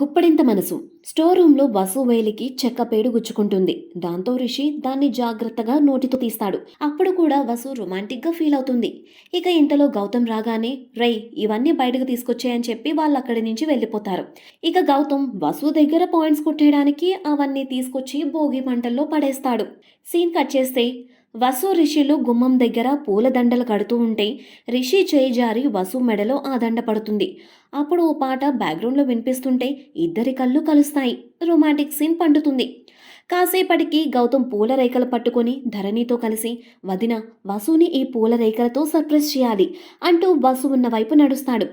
గుప్పడింత మనసు. స్టోర్ రూమ్లో వసు వేలికి చెక్క పేడు గుచ్చుకుంటుంది. దాంతో రిషి దాన్ని జాగ్రత్తగా నోటితో తీస్తాడు. అప్పుడు కూడా వసు రొమాంటిక్గా ఫీల్ అవుతుంది. ఇక ఇంతలో గౌతమ్ రాగానే రై ఇవన్నీ బయటకు తీసుకొచ్చాయని చెప్పి వాళ్ళు అక్కడి నుంచి వెళ్ళిపోతారు. ఇక గౌతమ్ వసు దగ్గర పాయింట్స్ కొట్టేయడానికి అవన్నీ తీసుకొచ్చి భోగి మంటల్లో పడేస్తాడు. సీన్ కట్ చేస్తే వసు రిషిలు గుమ్మం దగ్గర పూల దండలు కడుతూ ఉంటే రిషి చేయి జారి వసు మెడలో ఆ దండ పడుతుంది. అప్పుడు ఓ పాట బ్యాక్గ్రౌండ్లో వినిపిస్తుంటే ఇద్దరి కళ్ళు కలుస్తాయి. రొమాంటిక్ సీన్ పండుతుంది. కాసేపటికి గౌతమ్ పూల రేఖలు పట్టుకొని ధరణితో కలిసి వదిన వసుని ఈ పూల రేఖలతో సర్ప్రైజ్ చేయాలి అంటూ వసు ఉన్న వైపు నడుస్తాడు.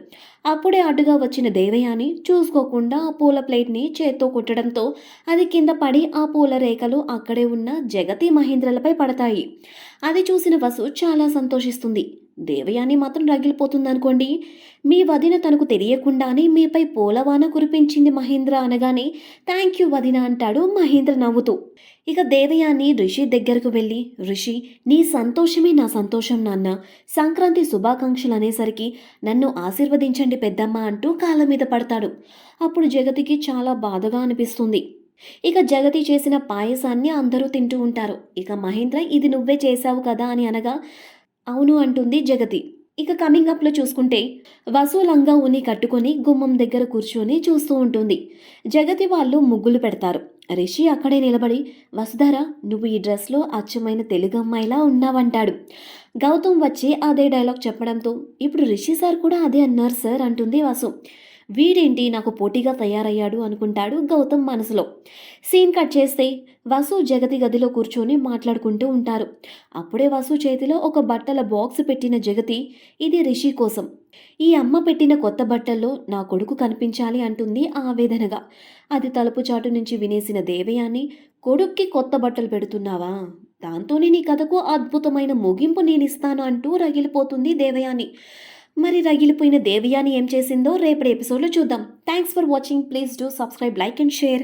అప్పుడే అడ్డుగా వచ్చిన దేవయాని చూసుకోకుండా ఆ పూల ప్లేట్ని చేత్తో కొట్టడంతో అది కింద పడి ఆ పూల రేఖలు అక్కడే ఉన్న జగతి మహేంద్రలపై పడతాయి. అది చూసిన వసు చాలా సంతోషిస్తుంది. దేవయాని మాత్రం రగిలిపోతుందనుకోండి. మీ వదిన తనకు తెలియకుండానే మీపై పూలవాన కురిపించింది మహేంద్ర అనగానే థ్యాంక్ యూ వదిన అంటాడు మహేంద్ర నవ్వుతూ. ఇక దేవయాని ఋషి దగ్గరకు వెళ్ళి ఋషి నీ సంతోషమే నా సంతోషం నాన్న. సంక్రాంతి శుభాకాంక్షలు అనేసరికి నన్ను ఆశీర్వదించండి పెద్దమ్మ అంటూ కాళ్ళ మీద పడతాడు. అప్పుడు జగతికి చాలా బాధగా అనిపిస్తుంది. ఇక జగతి చేసిన పాయసాన్ని అందరూ తింటూ ఉంటారు. ఇక మహేంద్ర ఇది నువ్వే చేశావు కదా అని అనగా అవును అంటుంది జగతి. ఇక కమింగ్ అప్లో చూసుకుంటే వసూలంగా ఉని కట్టుకొని గుమ్మం దగ్గర కూర్చొని చూస్తూ ఉంటుంది. జగతి వాళ్ళు ముగ్గులు పెడతారు. రిషి అక్కడే నిలబడి వసుధార నువ్వు ఈ డ్రెస్లో అచ్చమైన తెలుగు అమ్మాయిలా ఉన్నావంటాడు. గౌతమ్ వచ్చి అదే డైలాగ్ చెప్పడంతో ఇప్పుడు రిషి సార్ కూడా అదే అన్నారు సార్ అంటుంది వసు. వీడేంటి నాకు పోటీగా తయారయ్యాడు అనుకుంటాడు గౌతమ్ మనసులో. సీన్ కట్ చేస్తే వసు జగతి గదిలో కూర్చొని మాట్లాడుకుంటూ ఉంటారు. అప్పుడే వసు చేతిలో ఒక బట్టల బాక్స్ పెట్టిన జగతి ఇది రిషి కోసం. ఈ అమ్మ పెట్టిన కొత్త బట్టల్లో నా కొడుకు కనిపించాలి అంటుంది ఆవేదనగా. అది తలుపు చాటు నుంచి వినేసిన దేవయాన్ని కొడుక్కి కొత్త బట్టలు పెడుతున్నావా? దాంతోనే నీ కథకు అద్భుతమైన ముగింపు నేను ఇస్తాను అంటూ రగిలిపోతుంది దేవయాని. మరి రగిలిపోయిన దేవయాని ఏం చేసిందో రేపటి ఎపిసోడ్లో చూద్దాం. Thanks for watching please do subscribe like and share